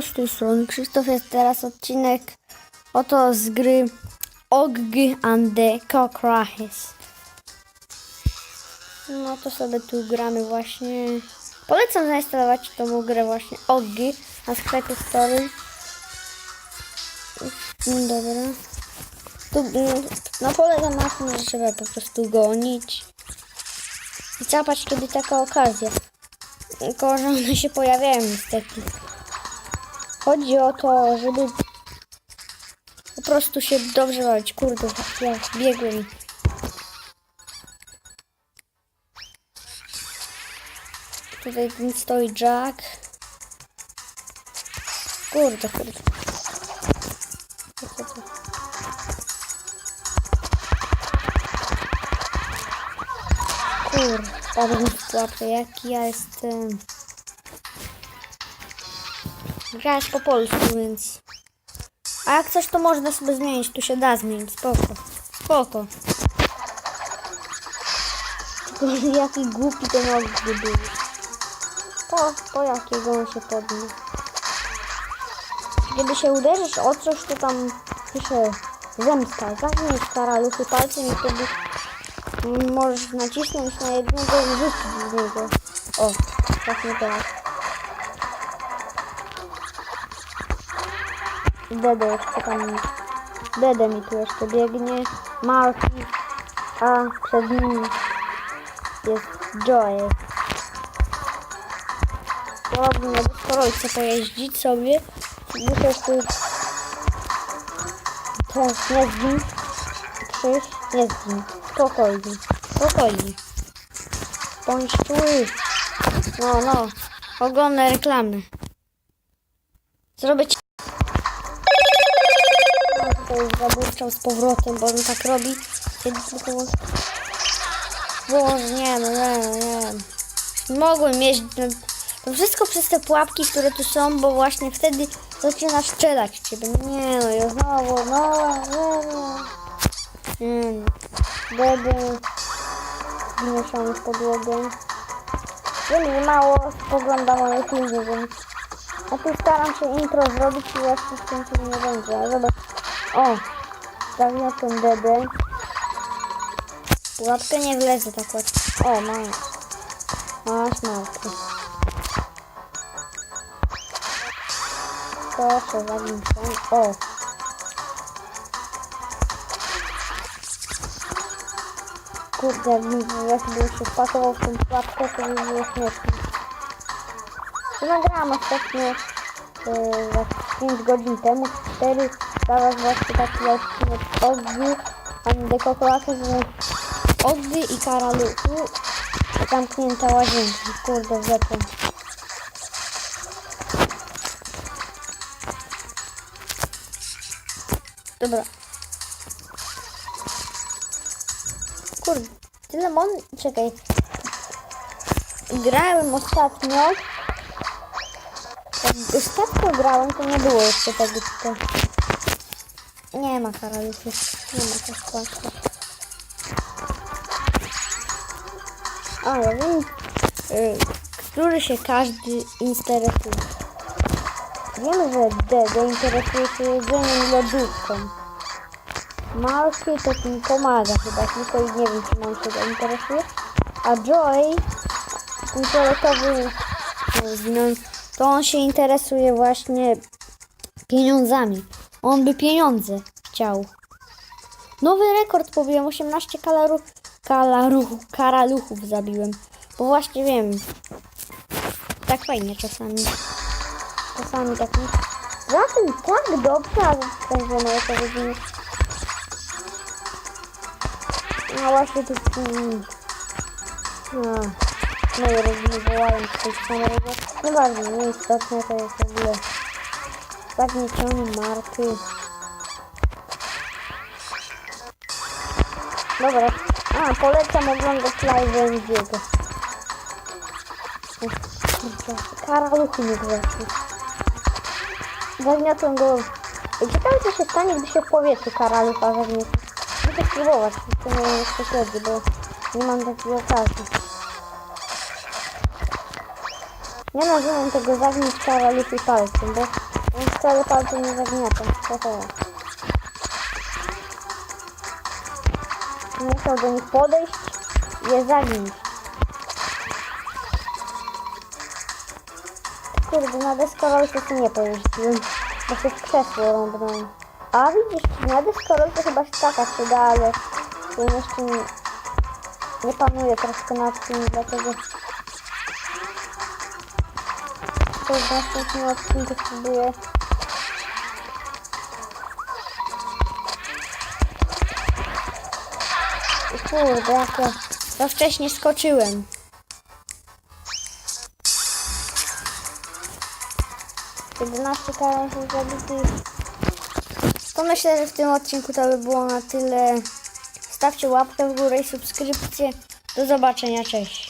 Siemanko, z tej strony Krzysztof jest teraz odcinek oto z gry Og and the Cockroaches. No to sobie tu gramy właśnie. Polecam zainstalować tą grę właśnie Og na sklepie Story. No dobra. Tu, mm, na pole zamachu trzeba po prostu gonić. I zapać kiedy taka okazja. Tylko, że one się pojawiają niestety. Chodzi o to, żeby po prostu się dobrze bawić. Kurde, ja biegłem. Tutaj stoi Jack. Kurde, kurde. Kurde, pułapkę. Jaki ja jestem... Gra po polsku, więc... A jak coś, to można sobie zmienić. Tu się da zmienić. Spoko. Spoko. Tylko jaki głupi ten ogry był. Po, po jakiego on się podniósł. Kiedy się uderzysz o coś, to tam pisze zemsta. Zamknij karaluchy palcem i wtedy możesz nacisnąć na jednego i rzucić z niego. O, właśnie teraz. Dede jeszcze tam. Dede mi tu jeszcze biegnie. Marki. A przed nim jest Joy. Wolałbym na deskorolce pojeździć sobie. Muszę tu... To nie zgin. Krzyż, nie zgin. Spokojnie. Spokojnie. Bądź czuły. No, no. Oglądaj reklamy. Tutaj zaburczał z powrotem, bo on tak robi. Kiedy tylko... Boże, nie no, nie no, nie no. Mogłem mieć... No, to wszystko przez te pułapki, które tu są, bo właśnie wtedy zaczyna strzelać w ciebie. Nie no, ja znowu, no, no. No. Bedy. Zmieszamy w podłogę. Wiem, że mało spogląda moje filmy, więc... A tu staram się intro zrobić i jeszcze w tym nie będzie. Zobacz. O! Zagniotłem dedę. Pułapkę nie wlezę tak łatwo. O, masz. Masz małpkę. Proszę, zagnij tą. O! Kurde, jakbym jakby się wpakował w tą pułapkę, to by było śmieszne. Tu nagrałam ostatnio yy, za 5 godzin temu, 4, zaraz właśnie taki odcinek Oggy, a dekokolacja z Oggy i Karaluchu, zamknięta łazienka, kurde, rzeczą. Dobra. Kurde, tyle mon... Czekaj. Grałem ostatnio. Jak ostatnio grałem, to nie było jeszcze tego. Nie ma karaluchów. Nie ma też płaszcza. A, ja wiem, y, który się każdy interesuje. Wiem, że Dede interesuje się jedzeniem lodówką. Malki to mi pomaga chyba, tylko i nie wiem, czy mam się go interesuje. A Joy, ten fioletowy, no, to on się interesuje właśnie pieniądzami. On by pieniądze chciał. Nowy rekord pobiłem, 18 kalaru, kalaru, karaluchów zabiłem. Bo właśnie wiem, tak fajnie czasami. Czasami tak. Zatem tak dobrze, ale spędzone jako godziny. No właśnie tu... Mm, no, moje rodziny wołają tutaj samego. Nieważne, nieistotne to jest w ogóle zagniecione marki. Dobra, a polecam oglądać live Endiego. Karaluchy nie grzeczny. Zagniotłem go. I ciekawe co się stanie, gdy się w powietrzu karalucha zagniecie. Muszę spróbować, to nie jeszcze wtedy, bo nie mam takiej okazji. Ja nazywam tego zagnieć karaluchy palcem, bo Palcem nie zagniata. To to jest. Musiał do nich podejść i je zagnieść. Kurde, na deskorolce to nie pojeździłem, bo się w krzesło rąbnąłem. A widzisz, na deskorolce chyba skakać się da, ale to jeszcze nie, nie panuję troszkę nad tym, dlatego to w następnym odcinku spróbuję Kurde, jak ja za wcześnie skoczyłem. Jedenaście karańców zabitych. To myślę, że w tym odcinku to by było na tyle. Stawcie łapkę w górę i subskrypcję. Do zobaczenia, cześć.